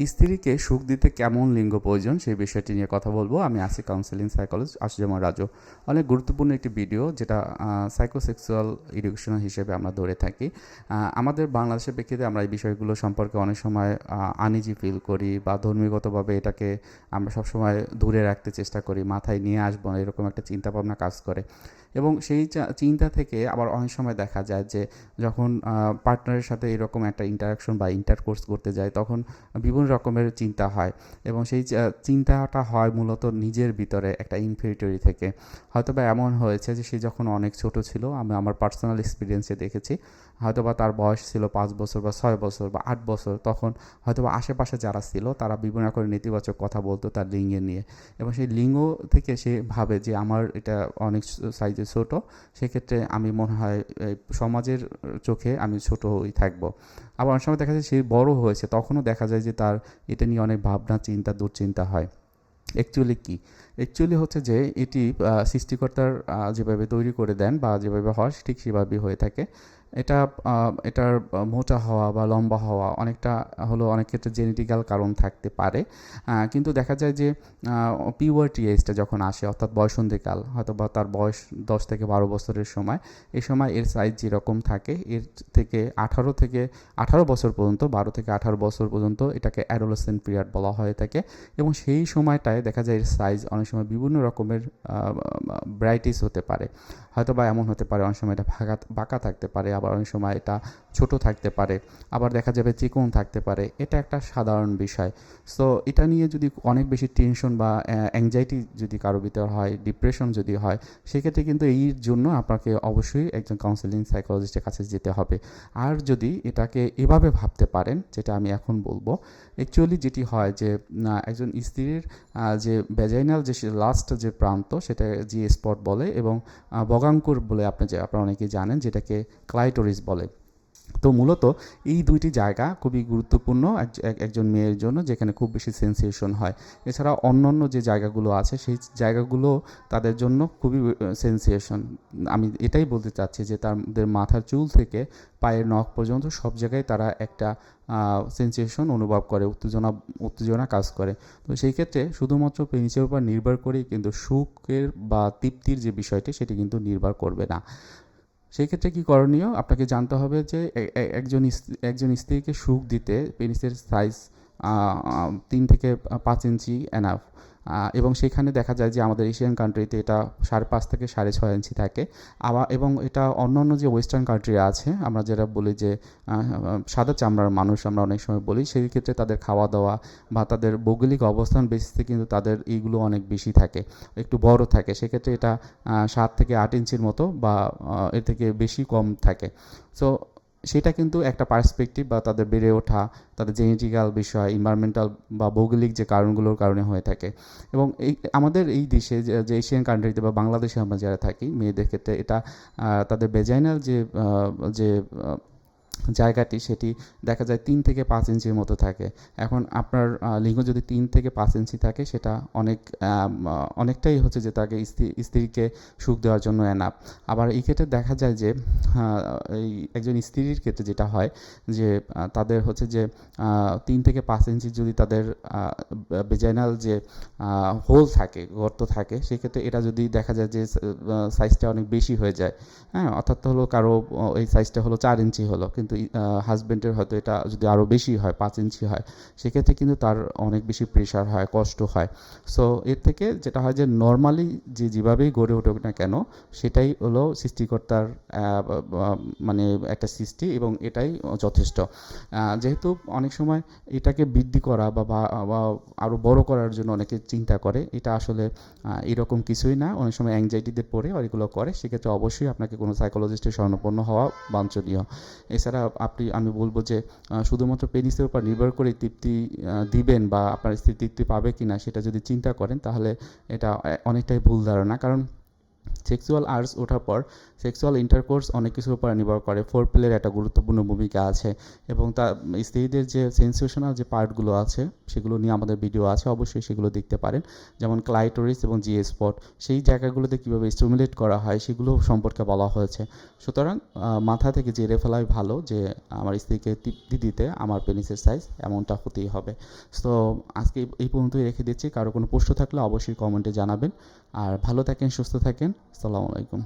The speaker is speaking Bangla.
স্ত্রীকে সুখ দিতে কেমন লিঙ্গ প্রয়োজন সেই বিষয়টি নিয়ে কথা বলব। আমি আছি কাউন্সেলিং সাইকোলজিস্ট আশুজামা রাজু। অনেক গুরুত্বপূর্ণ একটি ভিডিও যেটা সাইকোসেক্সুয়াল এডুকেশন হিসেবে আমরা ধরে থাকি। আমাদের বাংলাদেশের প্রেক্ষিতে আমরা এই বিষয়গুলো সম্পর্কে অনেক সময় আনিজি ফিল করি বা ধর্মীয়গতভাবে এটাকে আমরা সবসময় দূরে রাখতে চেষ্টা করি, মাথায় নিয়ে আসব, এরকম একটা চিন্তাভাবনা কাজ করে। এবং সেই চিন্তা থেকে আবার অনেক সময় দেখা যায় যে যখন পার্টনারের সাথে এরকম একটা ইন্টারাকশন বা ইন্টারকোর্স করতে যায়, তখন বিভিন্ন রকমের চিন্তা হয় এবং সেই চিন্তাটা হয় মূলত নিজের ভিতরে একটা ইনফিরিটরি থেকে। হয়তো বা এমন হয়েছে যে সে যখন অনেক ছোট ছিল, আমি আমার পার্সোনাল এক্সপিরিয়েন্সে দেখেছি হয়তো বা তার বয়স ছিল পাঁচ বছর বা ছয় বছর বা আট বছর, তখন হয়তো বা আশেপাশে যারা ছিল, তারা বিভিন্ন করে নেতিবাচক কথা বলতো তার লিঙ্গে নিয়ে। এবং সেই লিঙ্গ থেকে সে ভাবে যে আমার এটা অনেক সাইজে ছোট, সেক্ষেত্রে আমি মনে হয় সমাজের চোখে আমি ছোট হয়ে থাকব। আবার অনেক সময় দেখা যায় সে বড় হয়েছে, তখনও দেখা যায় যে তার এটা নিয়ে অনেক ভাবনা, চিন্তা, দুশ্চিন্তা হয়। অ্যাকচুয়ালি কি? অ্যাকচুয়ালি হচ্ছে যে এটি সৃষ্টিকর্তার যেভাবে তৈরি করে দেন বা যেভাবে হয় ঠিক সেভাবেই হয়ে থাকে। এটা এটার মোটা হওয়া বা লম্বা হওয়া অনেকটা হলো অনেক ক্ষেত্রে জেনেটিক্যাল কারণ থাকতে পারে। কিন্তু দেখা যায় যে পিওয়ার্টি এজটা যখন আসে, অর্থাৎ বয়সন্ধিকাল হয়তো বা তার বয়স দশ থেকে বারো বছরের সময়, এ সময় এর সাইজ যেরকম থাকে, এর থেকে আঠারো থেকে আঠারো বছর পর্যন্ত, বারো থেকে আঠারো বছর পর্যন্ত এটাকে অ্যাডোলেসেন্ট পিরিয়ড বলা হয়ে থাকে। এবং সেই সময়টায় দেখা যায় এর সাইজ অনেক সময় বিভিন্ন রকমের ব্রাইটিস হতে পারে। হয়তো বা এমন হতে পারে, অনেক সময় এটা ভাগা বাঁকা থাকতে পারে, আবার অনেক সময় এটা ছোট থাকতে পারে, আবার দেখা যাবে চিকন থাকতে পারে। এটা একটা সাধারণ বিষয়। সো এটা নিয়ে যদি অনেক বেশি টেনশন বা অ্যাংজাইটি যদি কারও ভিতর হয় ডিপ্রেশন যদি হয়, সেক্ষেত্রে কিন্তু এই জন্য আপনাকে অবশ্যই একজন কাউন্সিলিং সাইকোলজিস্টের কাছে যেতে হবে। আর যদি এটাকে এভাবে ভাবতে পারেন, যেটা আমি এখন বলব অ্যাকচুয়ালি যেটি হয় যে একজন স্ত্রীর যে ভ্যাজাইনাল যে লাস্ট যে প্রান্ত, সেটা জি স্পট বলে এবং বগাঙ্কুর বলে আপনি যে, আপনারা অনেকেই জানেন, যেটাকে ক্লাইটোরিস বলে। তো মূলত এই দুইটি জায়গা খুবই গুরুত্বপূর্ণ এক- এক- একজন মেয়ের জন্য, যেখানে খুব বেশি সেন্সেশন হয়। এছাড়া অন্যান্য যে জায়গাগুলো আছে, সেই জায়গাগুলো তাদের জন্য খুবই সেন্সেশন আমি এটাই বলতে চাচ্ছি যে তাদের মাথার চুল থেকে পায়ের নখ পর্যন্ত সব জায়গায় তারা একটা সেন্সেশন অনুভব করে, উত্তেজনা উত্তেজনা কাজ করে। তো সেই ক্ষেত্রে শুধুমাত্র পেনিসের উপর নির্ভর করেই কিন্তু সুখের বা তৃপ্তির যে বিষয়টি, সেটি কিন্তু নির্ভর করবে না। সেই ক্ষেত্রে কী করণীয়? আপনাকে জানতে হবে যে একজন একজন স্ত্রীকে সুখ দিতে পেনিসের সাইজ তিন থেকে পাঁচ ইঞ্চি এনাফ এবং সেখানে দেখা যায় যে আমাদের এশিয়ান কান্ট্রিতে এটা সাড়ে পাঁচ থেকে সাড়ে ছয় ইঞ্চি থাকে। আবার এবং এটা অন্যান্য যে ওয়েস্টার্ন কান্ট্রি আছে, আমরা যেটা বলি যে সাদা চামড়ার মানুষ আমরা অনেক সময় বলি, সেই ক্ষেত্রে তাদের খাওয়া দাওয়া বা তাদের ভৌগোলিক অবস্থান বেসিসে কিন্তু তাদের এইগুলো অনেক বেশি থাকে, একটু বড় থাকে। সেক্ষেত্রে এটা সাত থেকে আট ইঞ্চির মতো বা এর থেকে বেশি কম থাকে। সো সেটা কিন্তু একটা পার্সপেক্টিভ বা তাদের বেড়ে ওঠা, তাদের জেনেটিক্যাল বিষয় ইনভায়রনমেন্টাল বা ভৌগোলিক যে কারণগুলোর কারণে হয়ে থাকে। এবং এই, আমাদের এই দেশে যে এশিয়ান কান্ট্রিতে বা বাংলাদেশে আমরা যারা থাকি, মেয়েদের ক্ষেত্রে এটা তাদের বেজাইনাল যে যে জায়গাটি সেটি দেখা যায় তিন থেকে পাঁচ ইঞ্চির মতো থাকে। এখন আপনার লিঙ্গ যদি তিন থেকে পাঁচ ইঞ্চি থাকে, সেটা অনেক অনেকটাই হচ্ছে যে তাকে স্ত্রী, স্ত্রীকে সুখ দেওয়ার জন্য এনাপ আবার এই ক্ষেত্রে দেখা যায় যে এই একজন স্ত্রীর ক্ষেত্রে যেটা হয় যে তাদের হচ্ছে যে তিন থেকে পাঁচ ইঞ্চি যদি তাদের বেজাইনাল যে হোল থাকে, গর্ত থাকে, সেক্ষেত্রে এটা যদি দেখা যায় যে সাইজটা অনেক বেশি হয়ে যায়। হ্যাঁ অর্থাৎ হলো কারও এই সাইজটা হলো চার ইঞ্চি হলো। কিন্তু হাজব্যান্ডের হয়তো এটা যদি আরও বেশি হয়, পাঁচ ইঞ্চি হয়, সেক্ষেত্রে কিন্তু তার অনেক বেশি প্রেশার হয়, কষ্ট হয়। সো এর থেকে যেটা হয় যে নর্মালি যে যেভাবেই গড়ে উঠুক না কেন, সেটাই হলো সৃষ্টিকর্তার মানে একটা সৃষ্টি এবং এটাই যথেষ্ট। যেহেতু অনেক সময় এটাকে বৃদ্ধি করা বা আরও বড় করার জন্য অনেকে চিন্তা করে, এটা আসলে এরকম কিছুই না। অনেক সময় অ্যাংজাইটিতে পড়ে এগুলো করে, সেক্ষেত্রে অবশ্যই আপনাকে কোনো সাইকোলজিস্টের স্বর্ণপন্ন হওয়া বাঞ্ছনীয়। এছাড়া আপনি, আমি বলব যে শুধুমাত্র পেনিসের উপর নির্ভর করে তৃপ্তি দিবেন বা আপনার স্ত্রী তৃপ্তি পাবে কি না সেটা যদি চিন্তা করেন, তাহলে এটা অনেকটাই ভুল ধারণা। কারণ সেক্সুয়াল আর্টস ওঠার পর সেক্সুয়াল ইন্টারকোর্স অনেক কিছুর উপর নির্ভর করে। ফোর প্লের একটা গুরুত্বপূর্ণ ভূমিকা আছে এবং তা, স্ত্রীদের যে সেন্সেশনাল যে পার্টগুলো আছে, সেগুলো নিয়ে আমাদের ভিডিও আছে, অবশ্যই সেগুলো দেখতে পারেন। যেমন ক্লাইটোরিস এবং জি স্পট সেই জায়গাগুলোতে কীভাবে স্টিমুলেট করা হয়, সেগুলো সম্পর্কে বলা হয়েছে। সুতরাং মাথা থেকে জেরে ফেলাই ভালো যে আমার স্ত্রীকে তৃপ্তি দিতে আমার পেনিসের সাইজ এমনটা হতেই হবে। তো আজকে এই- এই পর্যন্তই রেখে দিচ্ছি। কারও কোনো প্রশ্ন থাকলে অবশ্যই কমেন্টে জানাবেন। আর ভালো থাকেন, সুস্থ থাকেন। আসসালামু আলাইকুম।